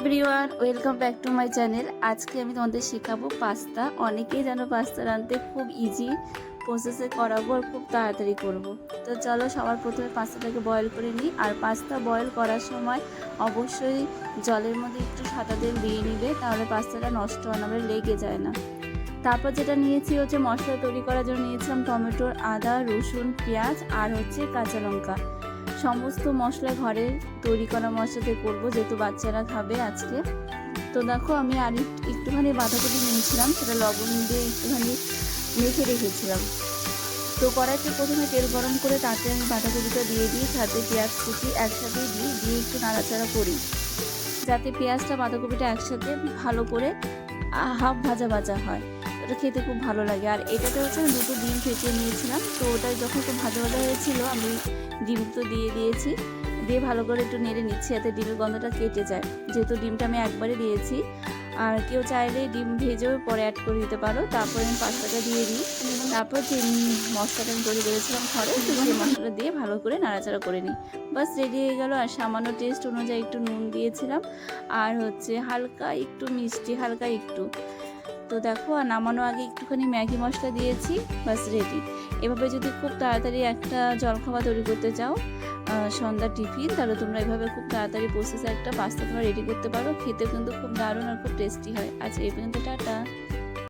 Everyone, welcome back to my channel. আজকে আমি তোমাদের শেখাবো পাস্তা। অনেকেই জানো পাস্তা রাঁধতে খুব ইজি প্রসেসে করাবো আর খুব তাড়াতাড়ি করব। তো চলো সবার প্রথমে পাস্তাটাকে বয়েল করে নিই। আর পাস্তা বয়েল করার সময় অবশ্যই জলের মধ্যে একটু সাদা তেল দিয়ে নিবে, তাহলে পাস্তাটা নষ্ট মানে লেগে যায় না। তারপর যেটা নিয়েছি হচ্ছে মশলা তৈরি করার জন্য নিয়েছিলাম টমেটোর আদা, রসুন, পেঁয়াজ আর হচ্ছে কাঁচা লঙ্কা। সমস্ত মশলা ঘরে তৈরি করা মশলাতে করব, যেহেতু বাচ্চারা খাবে আজকে। তো দেখো আমি আর একটুখানি বাঁধাকপি নিয়েছিলাম, সেটা লবণ দিয়ে একটুখানি মেখে রেখেছিলাম। তো কড়াইতে প্রথমে তেল গরম করে তাতে আমি বাঁধাকপিটা দিয়ে দিই, সাথে পেঁয়াজ কুচি একসাথে দিই, দিয়ে একটু নাড়াচাড়া করি। যাতে পেঁয়াজটা, বাঁধাকপিটা একসাথে ভালো করে হাফ ভাজা ভাজা হয়। ওটা খেতে খুব ভালো লাগে। আর এটাতে হচ্ছে আমি দুটো ডিম ফেটিয়ে নিয়েছিলাম। তো ওটা যখন খুব ভাজা ভাজা হয়েছিল, আমি ডিম তো দিয়ে দিয়েছি। দিয়ে ভালো করে একটু নেড়ে নিচ্ছি যাতে ডিমের গন্ধটা কেটে যায়। যেহেতু ডিমটা আমি একবারে দিয়েছি। আর কেউ চাইলে ডিম ভেজেও পরে অ্যাড করে দিতে পারো। তারপরে আমি পাস্তাটা দিয়ে দিই। তারপর যে মশলাটা আমি তৈরি করেছিলাম ঘরে সেই মশলাটা দিয়ে ভালো করে নাড়াচাড়া করে নিই। বাস রেডি হয়ে গেল। আর সামান্য টেস্ট অনুযায়ী একটু নুন দিয়েছিলাম। আর হচ্ছে হালকা একটু মিষ্টি, হালকা একটু। তো দেখো, আর নামানো আগে একটুখানি ম্যাগি মশলা দিয়েছি বাস রেডি এভাবে যদি খুব তাড়াতাড়ি একটা জলখাবার তৈরি করতে চাও সন্ধ্যা টিফিন, তাহলে তোমরা এভাবে খুব তাড়াতাড়ি প্রসেসে একটা পাস্তা তোমরা রেডি করতে পারো খেতে কিন্তু খুব দারুণ আর খুব টেস্টি হয়। আচ্ছা এই পর্যন্ত টাটা।